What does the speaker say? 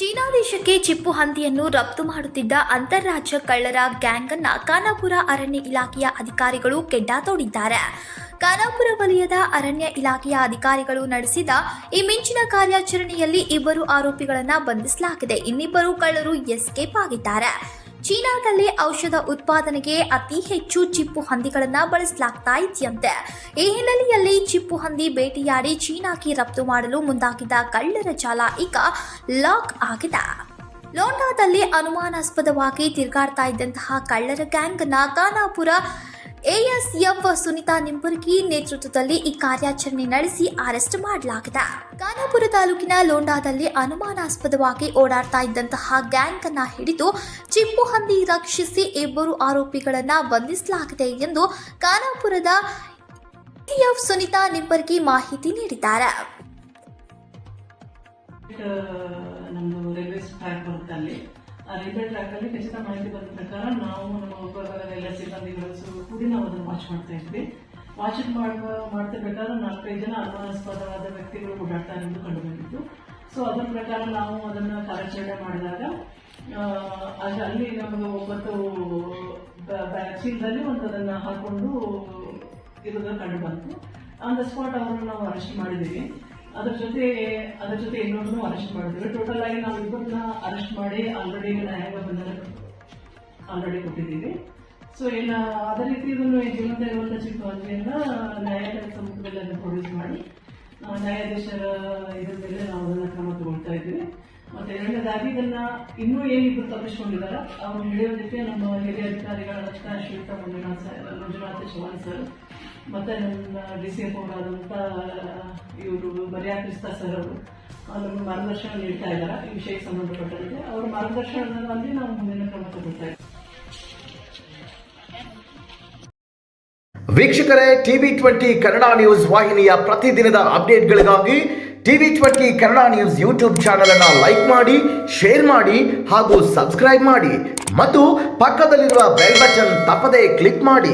China ದೇಶಕ್ಕೆ ಚಿಪ್ಪು ಹಂದಿಯನ್ನು ರಫ್ತು ಮಾಡುತ್ತಿದ್ದ ಅಂತಾರಾಜ್ಯ ಕಳ್ಳರ ಗ್ಯಾಂಗ್ ಅನ್ನ ಖಾನಾಪುರ ಅರಣ್ಯ ಇಲಾಖೆಯ ಅಧಿಕಾರಿಗಳು ಕೆಡ್ಡ ತೋಡಿದ್ದಾರೆ. ಖಾನಾಪುರ ವಲಯದ ಅರಣ್ಯ ಇಲಾಖೆಯ ಅಧಿಕಾರಿಗಳು ನಡೆಸಿದ ಈ ಮಿಂಚಿನ ಕಾರ್ಯಾಚರಣೆಯಲ್ಲಿ ಇಬ್ಬರು ಆರೋಪಿಗಳನ್ನು ಬಂಧಿಸಲಾಗಿದೆ. ಇನ್ನಿಬ್ಬರು ಕಳ್ಳರು ಎಸ್ಕೇಪ್ ಆಗಿದ್ದಾರೆ. ಚೀನಾದಲ್ಲಿ ಔಷಧ ಉತ್ಪಾದನೆಗೆ ಅತಿ ಹೆಚ್ಚು ಚಿಪ್ಪು ಹಂದಿಗಳನ್ನ ಬಳಸಲಾಗ್ತಾ ಇದೆಯಂತೆ. ಈ ಹಿನ್ನೆಲೆಯಲ್ಲಿ ಚಿಪ್ಪು ಹಂದಿ ಬೇಟೆಯಾಡಿ ಚೀನಾಕ್ಕೆ ರಫ್ತು ಮಾಡಲು ಮುಂದಾಗಿದ್ದ ಕಳ್ಳರ ಜಾಲ ಈಗ ಲಾಕ್ ಆಗಿದೆ. ಲೋಂಡಾದಲ್ಲಿ ಅನುಮಾನಾಸ್ಪದವಾಗಿ ತಿರುಗಾಡ್ತಾ ಇದ್ದಂತಹ ಕಳ್ಳರ ಗ್ಯಾಂಗ್ನ ಖಾನಾಪುರ ಎಎಸ್ಎಫ್ ಸುನಿತಾ ನಿಂಬರ್ಗಿ ನೇತೃತ್ವದಲ್ಲಿ ಈ ಕಾರ್ಯಾಚರಣೆ ನಡೆಸಿ ಅರೆಸ್ಟ್ ಮಾಡಲಾಗಿದೆ. ಖಾನಾಪುರ ತಾಲೂಕಿನ ಲೋಂಡಾದಲ್ಲಿ ಅನುಮಾನಾಸ್ಪದವಾಗಿ ಓಡಾಡ್ತಾ ಇದ್ದಂತಹ ಗ್ಯಾಂಗ್ ಅನ್ನ ಹಿಡಿದು ಚಿಪ್ಪು ಹಂದಿ ರಕ್ಷಿಸಿ ಇಬ್ಬರು ಆರೋಪಿಗಳನ್ನ ಬಂಧಿಸಲಾಗಿದೆ ಎಂದು ಖಾನಾಪುರದ ಎಎಫ್ ಸುನಿತಾ ನಿಂಬರ್ಗಿ ಮಾಹಿತಿ ನೀಡಿದ್ದಾರೆ. ನಮ್ಮದು ರೈಲ್ವೆ ಟ್ರ್ಯಾಕ್ ಅಲ್ಲಿ ಖಚಿತ ಮಾಹಿತಿ ಬಂದ ಪ್ರಕಾರ ನಾವು ನಮ್ಮ ಉಪವಿಭಾಗದ ಎಲ್ಲ ಸಿಬ್ಬಂದಿಗಳು ಕೂಡಿ ನಾವು ಅದನ್ನು ವಾಚ್ ಮಾಡ್ತಾ ಇದ್ವಿ. ವಾಚ್ ಮಾಡುವ ಮಾಡ್ತಿರ್ಬೇಕಾದ್ರೆ ನಾಲ್ಕೈದು ಜನ ಅನುಮಾನಾಸ್ಪದವಾದ ವ್ಯಕ್ತಿಗಳು ಓಡಾಡ್ತಾ ಇರೋದು ಕಂಡು ಬಂದಿತ್ತು. ಸೊ ಅದರ ಪ್ರಕಾರ ನಾವು ಅದನ್ನು ಕಾರ್ಯಾಚರಣೆ ಮಾಡಿದಾಗ ಅಲ್ಲಿ ನಮಗೆ ಒಬ್ಬತ್ತು ಚೀಲದಲ್ಲಿ ಒಂದು ಅದನ್ನು ಹಾಕೊಂಡು ಇರೋದನ್ನ ಕಂಡು ಬಂತು. ಆನ್ ದ ಸ್ಪಾಟ್ ಅವರನ್ನು ನಾವು ಅರೆಸ್ಟ್ ಮಾಡಿದ್ದೀವಿ. ಅದ್ರ ಜೊತೆ ಅದ್ರ ಜೊತೆ ಇನ್ನೊಂದು ಅರೆಸ್ಟ್ ಮಾಡಿದ್ರು. ಟೋಟಲ್ ಆಗಿ ನಾವು ಇಬ್ಬರನ್ನ ಅರೆಸ್ಟ್ ಮಾಡಿ ಆಲ್ರೆಡಿ ನ್ಯಾಯಾಂಗ ಬಂಧನ ಆಲ್ರೆಡಿ ಕೊಟ್ಟಿದ್ದೀವಿ. ಸೊ ಇಲ್ಲ ಅದೇ ರೀತಿ ಇದನ್ನು ಜೀವಂತ ಚಿಕ್ಕ ಚಿಕ್ಕವನ್ನೆಲ್ಲ ನ್ಯಾಯಾಲಯದ ಸಮ್ಮುಖದಲ್ಲಿ ಅದನ್ನು ಪ್ರೊಡ್ಯೂಸ್ ಮಾಡಿ ನ್ಯಾಯಾಧೀಶರ ಇದ್ರ ಮೇಲೆ ನಾವು ಅದನ್ನ ಕ್ರಮ ತಗೊಳ್ತಾ ಇದ್ದೀವಿ. ಮತ್ತೆ ಎರಡನೇದಾಗಿ ಇದನ್ನ ಇನ್ನೂ ಏನಿಬ್ರು ತಪ್ಪಿಸ್ಕೊಂಡಿದ್ದಾರೆ ಅವ್ರು ಹಿಡಿಯೋದಕ್ಕೆ ನಮ್ಮ ಹಿರಿಯ ಅಧಿಕಾರಿಗಳ ಶ್ರೀಯುತ ಮಂಜುನಾಥ್ ಸರ್ ಮಂಜುನಾಥ ಚೌಹಾಣ್ ಸರ್ ಮತ್ತೆ ನನ್ನ ಡಿ ಸಿ ಎಫ್ ಇವರು ಬರ್ಯಾ ಕ್ರಿಸ್ತಾ ಸರ್ ಅವರು. ನಮ್ಮ ಮಾರ್ಗದರ್ಶನ ನೀಡ್ತಾ ಇದ್ದಾರೆ, ಈ ವಿಷಯಕ್ಕೆ ಸಂಬಂಧಪಟ್ಟಂತೆ. ಅವರ ಮಾರ್ಗದರ್ಶನದಲ್ಲಿ ನಾವು ಮುಂದಿನ ಕ್ರಮ ತಗೊಳ್ತಾ ವೀಕ್ಷಕರೇ ಟಿವಿ ಟ್ವೆಂಟಿ ಕನ್ನಡ ನ್ಯೂಸ್ ವಾಹಿನಿಯ ಪ್ರತಿದಿನದ ಅಪ್ಡೇಟ್ಗಳಿಗಾಗಿ TV twenty Kannada news YouTube channel ಅನ್ನು ಲೈಕ್ ಮಾಡಿ, ಶೇರ್ ಮಾಡಿ ಹಾಗೂ ಸಬ್ಸ್ಕ್ರೈಬ್ ಮಾಡಿ. ಮತ್ತು ಪಕ್ಕದಲ್ಲಿರುವ ಬೆಲ್ ಬಟನ್ ತಪ್ಪದೇ ಕ್ಲಿಕ್ ಮಾಡಿ.